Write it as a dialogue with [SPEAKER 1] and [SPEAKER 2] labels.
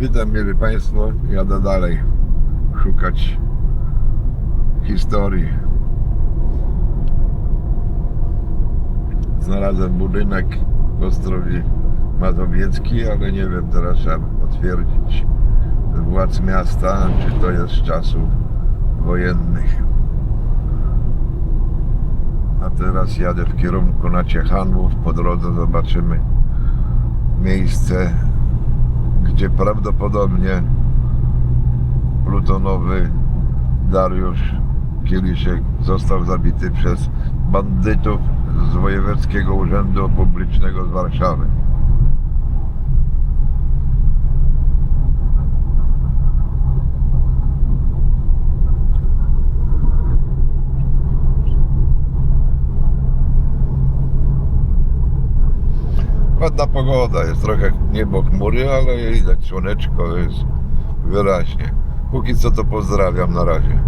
[SPEAKER 1] Witam mieli Państwo, jadę dalej szukać historii. Znalazłem budynek w Ostrowi Mazowiecki, ale nie wiem, teraz trzeba potwierdzić władz miasta, czy to jest z czasów wojennych. A teraz jadę w kierunku na Ciechanów. Po drodze zobaczymy miejsce, gdzie prawdopodobnie plutonowy Dariusz Kieliszek został zabity przez bandytów z Wojewódzkiego Urzędu Publicznego z Warszawy. Ładna pogoda, jest trochę niebo chmury, ale widać słoneczko jest wyraźnie. Póki co to pozdrawiam na razie.